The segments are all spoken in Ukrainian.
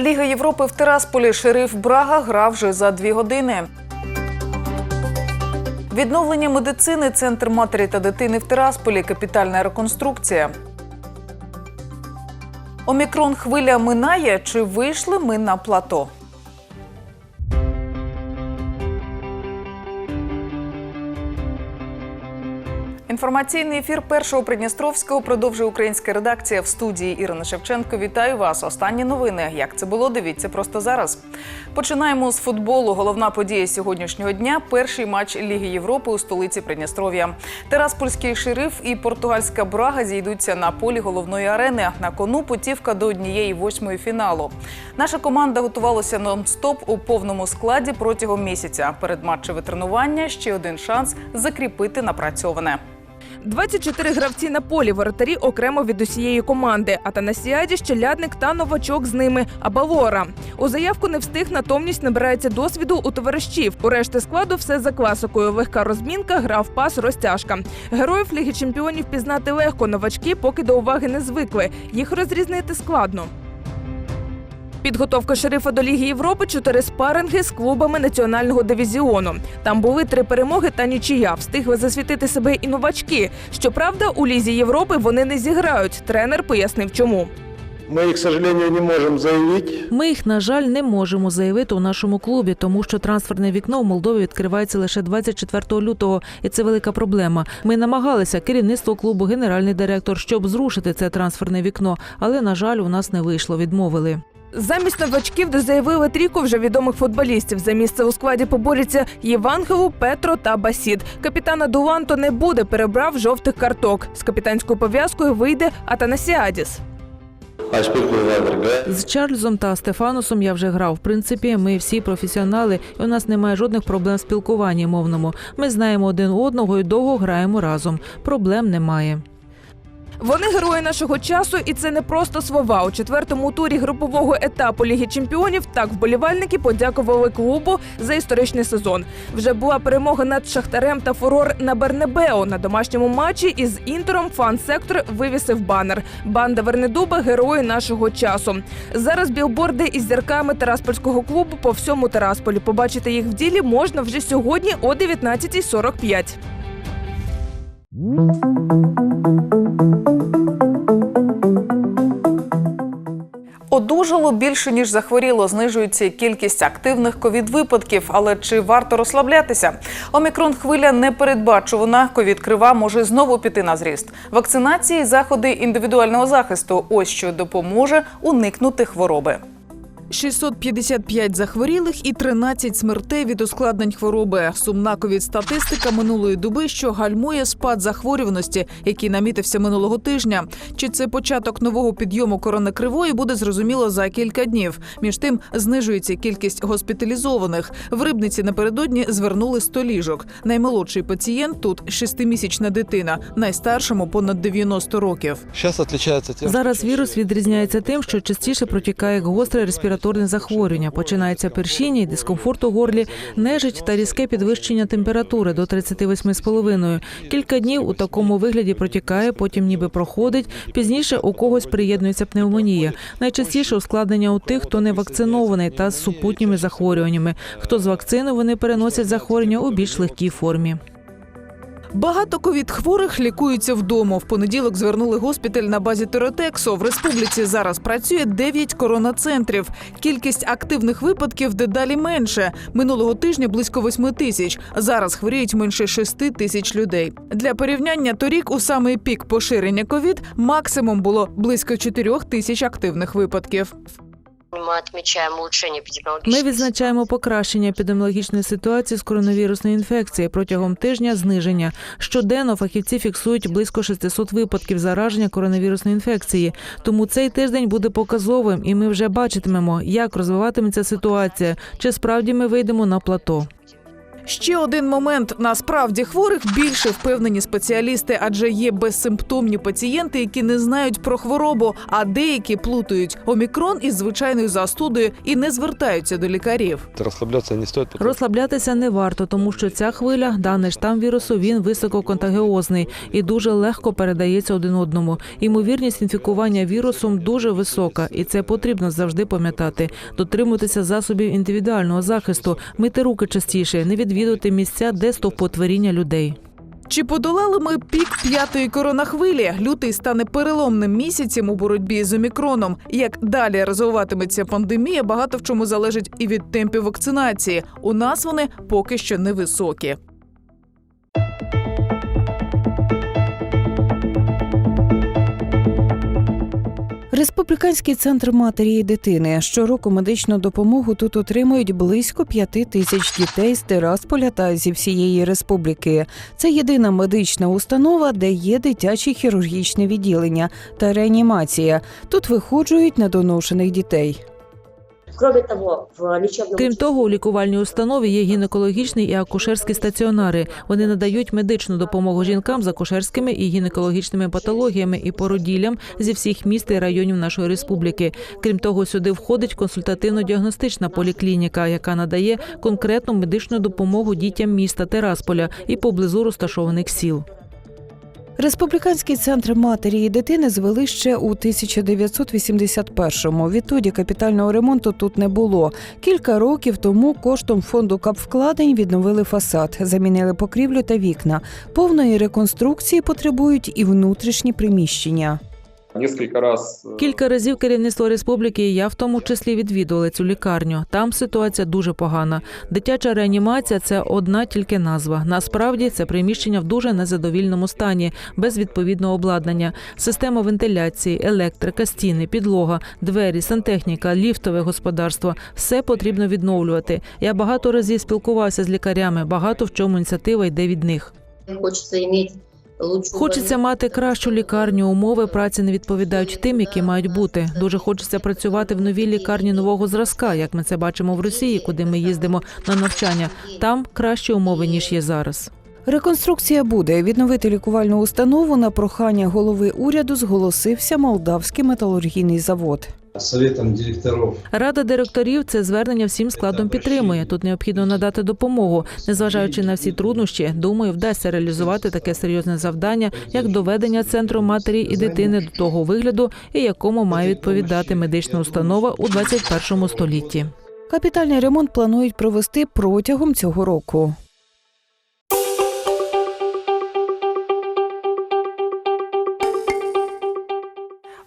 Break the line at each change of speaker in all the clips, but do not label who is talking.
Ліга Європи в Тирасполі. Шериф Брага грав вже за дві години. Відновлення медицини, центр матері та дитини в Тирасполі, капітальна реконструкція. Омікрон хвиля минає чи вийшли ми на плато? Інформаційний ефір першого Придністровського продовжує українська редакція в студії Ірина Шевченко. Вітаю вас. Останні новини. Як це було? Дивіться просто зараз. Починаємо з футболу. Головна подія сьогоднішнього дня перший матч Ліги Європи у столиці Придністров'я. Тераспольський шериф і португальська брага зійдуться на полі головної арени. На кону путівка до однієї восьмої фіналу. Наша команда готувалася нон-стоп у повному складі протягом місяця. Передматчеве тренування ще один шанс закріпити напрацьоване.
24 гравці на полі, воротарі окремо від усієї команди. Атанасіаді, Щелядник та новачок з ними Абалора. У заявку не встиг, натомність набирається досвіду у товаришів. У решти складу все за класикою. Легка розмінка, гра в пас, розтяжка. Героїв Ліги Чемпіонів пізнати легко. Новачки поки до уваги не звикли. Їх розрізнити складно. Підготовка шерифа до Ліги Європи чотири спаринги з клубами національного дивізіону. Там були три перемоги та нічия. Встигли засвітити себе і новачки. Щоправда, у Лізі Європи вони не зіграють. Тренер пояснив, чому.
Их, к сожалению, не можем заявить.
Ми їх, на жаль, не можемо заявити у нашому клубі, тому що трансферне вікно в Молдові відкривається лише 24 лютого, і це велика проблема. Ми намагалися керівництво клубу, генеральний директор, щоб зрушити це трансферне вікно, але на жаль, у нас не вийшло. Відмовили.
Замість новачків заявили трійку вже відомих футболістів. За місце у складі поборються Євангелу, Петро та Басід. Капітана Дуланто не буде, перебрав жовтих карток. З капітанською пов'язкою вийде Атанасіадіс.
З Чарльзом та Стефаносом я вже грав. В принципі, ми всі професіонали, і у нас немає жодних проблем в спілкуванні мовному. Ми знаємо один одного і довго граємо разом. Проблем немає.
Вони герої нашого часу, і це не просто слова. У четвертому турі групового етапу Ліги Чемпіонів так вболівальники подякували клубу за історичний сезон. Вже була перемога над Шахтарем та фурор на Бернебео. На домашньому матчі із інтером фан-сектор вивісив банер. Банда Вернедуба герої нашого часу. Зараз білборди із зірками Тераспольського клубу по всьому Терасполі. Побачити їх в ділі можна вже сьогодні о 19.45.
Одужало більше ніж захворіло. Знижується кількість активних ковід-випадків. Але чи варто розслаблятися? Омікрон хвиля непередбачувана. Ковід крива може знову піти на зріст. Вакцинації, заходи індивідуального захисту. Ось що допоможе уникнути хвороби.
655 захворілих і 13 смертей від ускладнень хвороби. Сумна ковід статистика минулої доби, що гальмує спад захворюваності, який намітився минулого тижня. Чи це початок нового підйому коронакривої буде зрозуміло за кілька днів. Між тим знижується кількість госпіталізованих. В рибниці напередодні звернули 100 ліжок. Наймолодший пацієнт тут шестимісячна дитина, найстаршому понад 90 років.
Сейчас отличается
Зараз вірус відрізняється тим, що частіше протікає як гостре респіраторне захворювання. Починається першіння і дискомфорт у горлі, нежить та різке підвищення температури до 38,5. Кілька днів у такому вигляді протікає, потім ніби проходить. Пізніше у когось приєднується пневмонія. Найчастіше ускладнення у тих, хто не вакцинований та з супутніми захворюваннями. Хто з вакцини вони переносять захворювання у більш легкій формі.
Багато ковід-хворих лікуються вдома. В понеділок звернули госпіталь на базі Теротексу. В республіці зараз працює 9 коронацентрів. Кількість активних випадків дедалі менше. Минулого тижня близько 8 тисяч. Зараз хворіють менше 6 тисяч людей. Для порівняння торік у самий пік поширення ковід максимум було близько 4 тисяч активних випадків.
Ми відзначаємо покращення епідеміологічної ситуації з коронавірусної інфекції протягом тижня зниження. Щоденно фахівці фіксують близько 600 випадків зараження коронавірусної інфекції. Тому цей тиждень буде показовим, і ми вже бачитимемо, як розвиватиметься ситуація, чи справді ми вийдемо на плато.
Ще один момент. Насправді хворих більше впевнені спеціалісти, адже є безсимптомні пацієнти, які не знають про хворобу, а деякі плутають омікрон із звичайною застудою і не звертаються до лікарів.
Расслабляться не потому
Розслаблятися не варто, тому що ця хвиля, даний штам вірусу, він висококонтагіозний і дуже легко передається один одному. Ймовірність інфікування вірусом дуже висока, і це потрібно завжди пам'ятати. Дотримуватися засобів індивідуального захисту, мити руки частіше, не відвідувати місця, де стовпотворіння людей.
Чи подолали ми пік п'ятої коронахвилі? Лютий стане переломним місяцем у боротьбі з омікроном. Як далі розвиватиметься пандемія, багато в чому залежить і від темпів вакцинації. У нас вони поки що невисокі.
Республіканський центр матері і дитини щороку медичну допомогу тут отримують близько п'яти тисяч дітей з Тирасполя та зі всієї республіки. Це єдина медична установа, де є дитяче хірургічне відділення та реанімація. Тут виходжують недоношених дітей.
Кроме того, в лечебном
Крім того, у лікувальній установі є гінекологічні і акушерські стаціонари. Вони надають медичну допомогу жінкам з акушерськими і гінекологічними патологіями і породіллям зі всіх міст і районів нашої республіки. Крім того, сюди входить консультативно-діагностична поліклініка, яка надає конкретну медичну допомогу дітям міста Терасполя і поблизу розташованих сіл.
Республіканський центр матері і дитини звели ще у 1981-му. Відтоді капітального ремонту тут не було. Кілька років тому коштом фонду капвкладень відновили фасад, замінили покрівлю та вікна. Повної реконструкції потребують і внутрішні приміщення.
Несколько раз э,
Кілька разів керівництво республіки, і я в тому числі відвідували цю лікарню. Там ситуація дуже погана. Дитяча реанімація це одна тільки назва. Насправді це приміщення в дуже незадовільному стані, без відповідного обладнання. Система вентиляції, електрика, стіни, підлога, двері, сантехніка, ліфтове господарство все потрібно відновлювати. Я багато разів спілкувався з лікарями. Багато в чому ініціатива йде від них.
иметь лучшую
Хочеться мати кращу лікарню. Умови праці не відповідають тим, які мають бути. Дуже хочеться працювати в новій лікарні нового зразка, як ми це бачимо в Росії, куди ми їздимо на навчання. Там кращі умови ніж є зараз.
Реконструкція буде відновити лікувальну установу на прохання голови уряду. Зголосився Молдавський металургійний завод.
Советом директоров
Рада директорів це звернення всім складом підтримує. Тут необхідно надати допомогу, незважаючи на всі труднощі. Думаю, вдасться реалізувати таке серйозне завдання, як доведення центру матері і дитини до того вигляду, і якому має відповідати медична установа у 21 столітті.
Капітальний ремонт планують провести протягом цього року.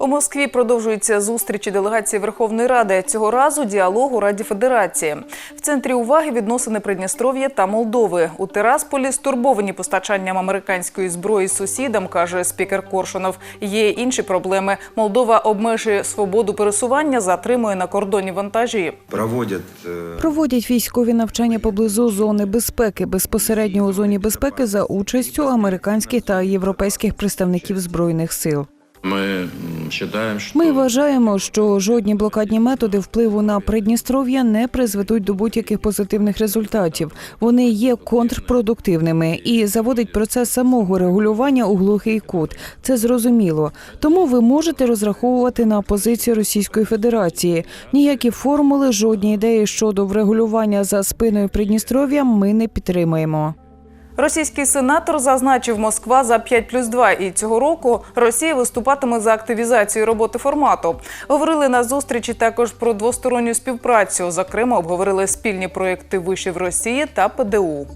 У Москві продовжуються зустрічі делегації Верховної Ради. Цього разу діалог у Раді Федерації. В центрі уваги відносини Придністров'я та Молдови. У Терасполі стурбовані постачанням американської зброї сусідам, каже спікер Коршунов. Є інші проблеми. Молдова обмежує свободу пересування, затримує на кордоні вантажі.
проводят э,
Проводять військові навчання поблизу зони безпеки, безпосередньо у зоні безпеки за участю американських та європейських представників збройних сил.
Мы м, считаем,
Ми вважаємо, що жодні блокадні методи впливу на Придністров'я не призведуть до будь-яких позитивних результатів. Вони є контрпродуктивними і заводить процес самого регулювання у глухий кут. Це зрозуміло. Тому ви можете розраховувати на позицію Російської Федерації. Ніякі формули, жодні ідеї щодо врегулювання за спиною Придністров'я ми не підтримаємо.
Російський сенатор зазначив Москва за 5 плюс 2 і цього року Росія виступатиме за активізацію роботи формату. Говорили на зустрічі також про двосторонню співпрацю. Зокрема, обговорили спільні проекти вишів Росії та ПДУ.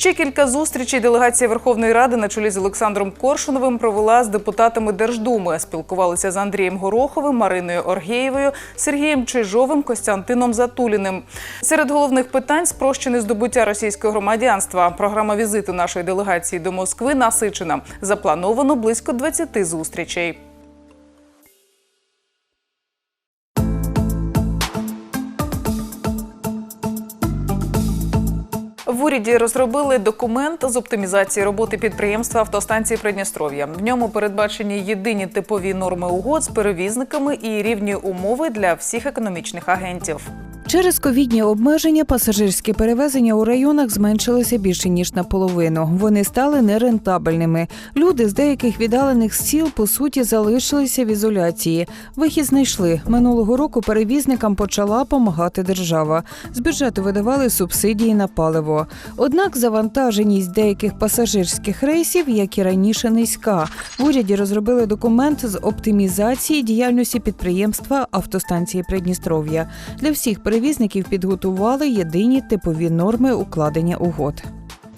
Ще кілька зустрічей делегація Верховної Ради на чолі з Олександром Коршуновим провела з депутатами Держдуми. Спілкувалися з Андрієм Гороховим, Мариною Оргєєвою, Сергієм Чижовим, Костянтином Затуліним. Серед головних питань спрощене здобуття російського громадянства. Програма візиту нашої делегації до Москви насичена. Заплановано близько 20 зустрічей. В уряді розробили документ з оптимізації роботи підприємства автостанції Придністров'я. В ньому передбачені єдині типові норми угод з перевізниками і рівні умови для всіх економічних агентів.
Через ковідні обмеження пасажирські перевезення у районах зменшилися більше ніж наполовину. Вони стали нерентабельними. Люди з деяких віддалених сіл по суті залишилися в ізоляції. Вихід знайшли минулого року. Перевізникам почала помагати держава. З бюджету видавали субсидії на паливо. Однак завантаженість деяких пасажирських рейсів, як і раніше, низька. В уряді розробили документ з оптимізації діяльності підприємства автостанції Придністров'я. Для всіх перевізників підготували єдині типові норми укладення угод.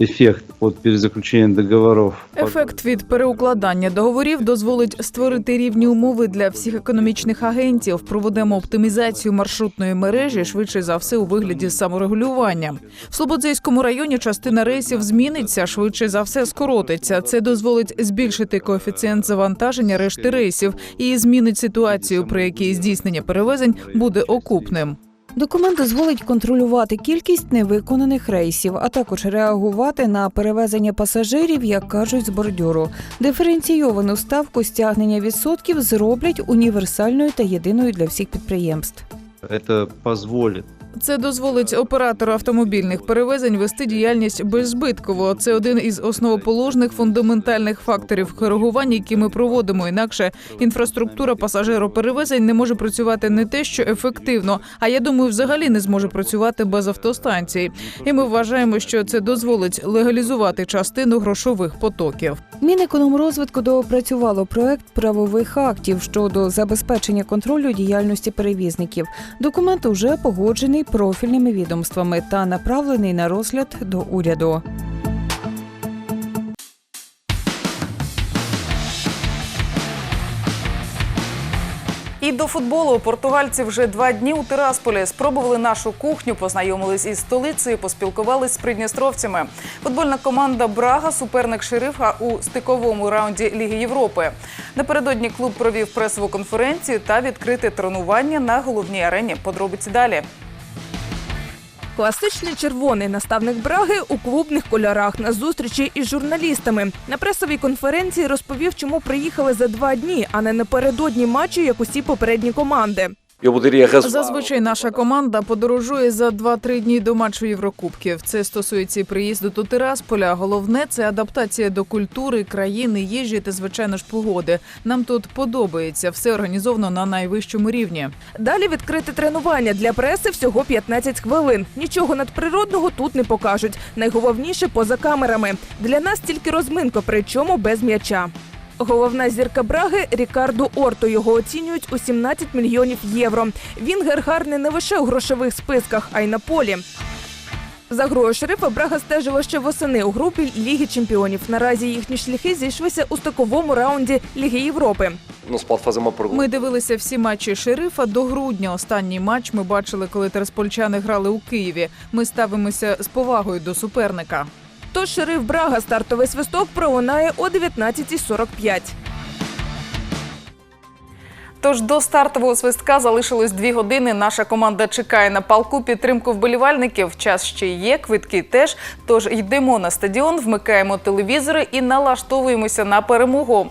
Эффект от перезаключения договоров.
Ефект від переукладання договорів дозволить створити рівні умови для всіх економічних агентів. Проведемо оптимізацію маршрутної мережі швидше за все у вигляді саморегулювання. В Слободзейському районі частина рейсів зміниться, швидше за все скоротиться. Це дозволить збільшити коефіцієнт завантаження решти рейсів і змінить ситуацію, при якій здійснення перевезень буде окупним.
Документ дозволить контролювати кількість невиконаних рейсів, а також реагувати на перевезення пасажирів, як кажуть з бордюру. Диференційовану ставку стягнення відсотків зроблять універсальною та єдиною для всіх підприємств.
Это позволит
Це дозволить оператору автомобільних перевезень вести діяльність беззбитково. Це один із основоположних фундаментальних факторів коригування, які ми проводимо. Інакше інфраструктура пасажироперевезень не може працювати не те, що ефективно, а я думаю, взагалі не зможе працювати без автостанцій. І ми вважаємо, що це дозволить легалізувати частину грошових потоків.
Мінекономрозвитку доопрацювало проект правових актів щодо забезпечення контролю діяльності перевізників. Документ уже погоджений профільними відомствами та направлений на розгляд до уряду.
І до футболу португальці вже два дні у Тирасполі спробували нашу кухню, познайомились із столицею, поспілкувались з придністровцями. Футбольна команда Брага, суперник шерифа у стиковому раунді Ліги Європи. Напередодні клуб провів пресову конференцію та відкрите тренування на головній арені. Подробиці далі.
Класичний червоний наставник Браги у клубних кольорах на зустрічі із журналістами. На пресовій конференції розповів, чому приїхали за два дні, а не напередодні матчу, як усі попередні команди.
Зазвичай наша команда подорожує за 2-3 дні до матчу Єврокубків. Це стосується і приїзду до Тирасполя. Головне це адаптація до культури, країни, їжі та звичайно ж погоди. Нам тут подобається все організовано на найвищому рівні.
Далі відкрите тренування для преси всього 15 хвилин. Нічого надприродного тут не покажуть. Найголовніше поза камерами. Для нас тільки розминка, причому без м'яча. Головна зірка Браги Рікардо Орто. Його оцінюють у 17 мільйонів євро. Він гарний не лише у грошових списках, а й на полі. За грою шерифа Брага стежила ще восени у групі Ліги Чемпіонів. Наразі їхні шляхи зійшлися у стиковому раунді Ліги Європи.
Ми дивилися всі матчі шерифа до грудня. Останній матч ми бачили, коли тераспольчани грали у Києві. Ми ставимося з повагою до суперника.
Тож шериф Брага стартовий свисток пролунає о 19.45.
Тож до стартового свистка залишилось дві години. Наша команда чекає на палку підтримку вболівальників. Час ще є, квитки теж. Тож йдемо на стадіон, вмикаємо телевізори і налаштовуємося на перемогу.